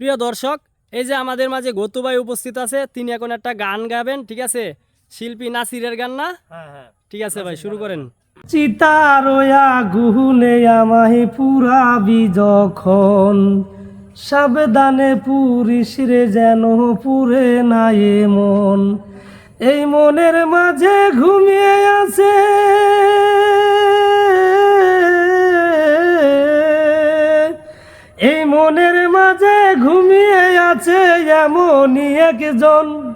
প্রিয় দর্শক এই যে আমাদের মাঝে গতু ভাই উপস্থিত আছে তিনি এখন একটা গান গাবেন ঠিক আছে? শিল্পী নাসিরের গান না? হ্যাঁ হ্যাঁ। ঠিক আছে ভাই শুরু করেন। চিতারয়া গুহুনে আমাহি পুরাবি যখন সাবধানে পুরিস রে যেন পুরে নাই মন। এই মনের মাঝে ঘুমিয়ে আছে। মাঝে ঘুমিয়ে আছে এমনই একজন।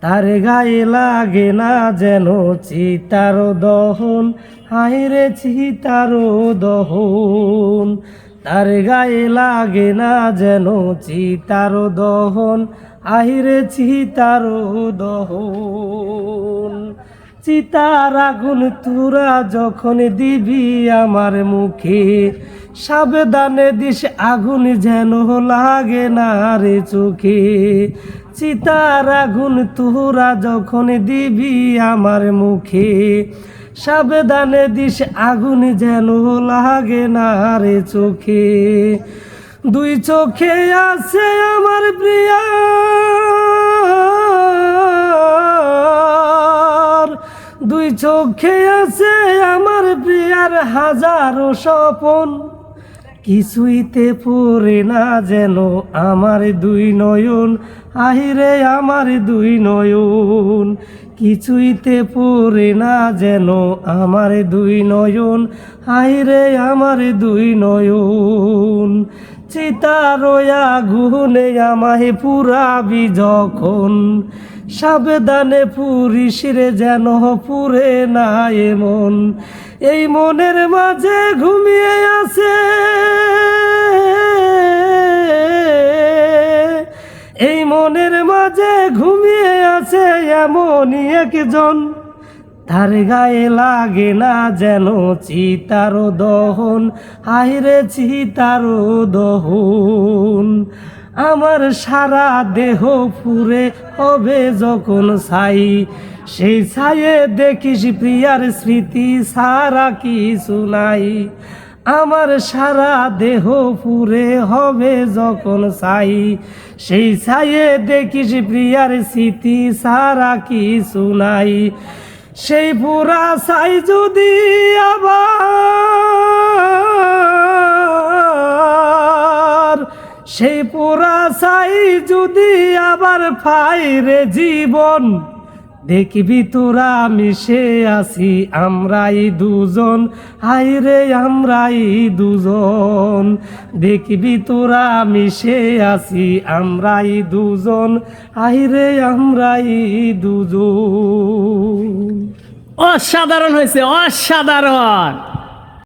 তার গায়ে লাগে না যেন চিতার দহন। হাইরে চিতার দহন। তার গায়ে লাগে না যেন চিতার দহন। আহিরে চিতার দহন। চিতার আগুন তুরা যখন দিবি আমার মুখে, সাবধানে দিস আগুন যেন লাগে না রে চোখে। চিতার আগুন তুরা যখন দিবি আমার মুখে, সাবধানে দিস আগুন যেন লাগে না রে চোখে। দুই চোখে আছে আমার প্রিয়া। চোখে আছে আমার প্রিয়ার হাজারো স্বপন। কিছুইতে পড়ে না যেন আমার দুই নয়ন। আহিরে আমার দুই নয়ন। কিছুইতে পড়ে না যেন আমার দুই নয়ন। আহিরে আমার দুই নয়ন। চিতারয়া গুনে আমাহে পুরাবি যখন। সাবধানে পুরিস রে যেন পুরে না এমন। এই মনের মাঝে ঘুমিয়ে আছে। এই মনের মাঝে ঘুমিয়ে আছে এমনই একজন। তার গায়ে লাগে না যেন চিতার দহন। আইরে চিতার দহন। আমার সারা দেহ ফুরে হবে যখন ছাই। সেই ছায়ে দেখিস প্রিয়ার স্মৃতি, সারা কিছু নাই। আমার সারা দেহ পুরে হবে যখন ছাই। সেই ছায়ে দেখিস প্রিয়ার স্মৃতি, সারা কিছু নাই। সেই পুরা সাই যদি আবার সেই পুরা সাই যদি আবার ফাইরে জীবন। দেখবি তোরা মিশে আসি, আমরাই দুজন। হাইরে আমরাই দুজন। দেখবি তোরা মিশে আসি, আমরাই দুজন। হাইরে আমরাই দুজন। অসাধারণ হয়েছে, অসাধারণ।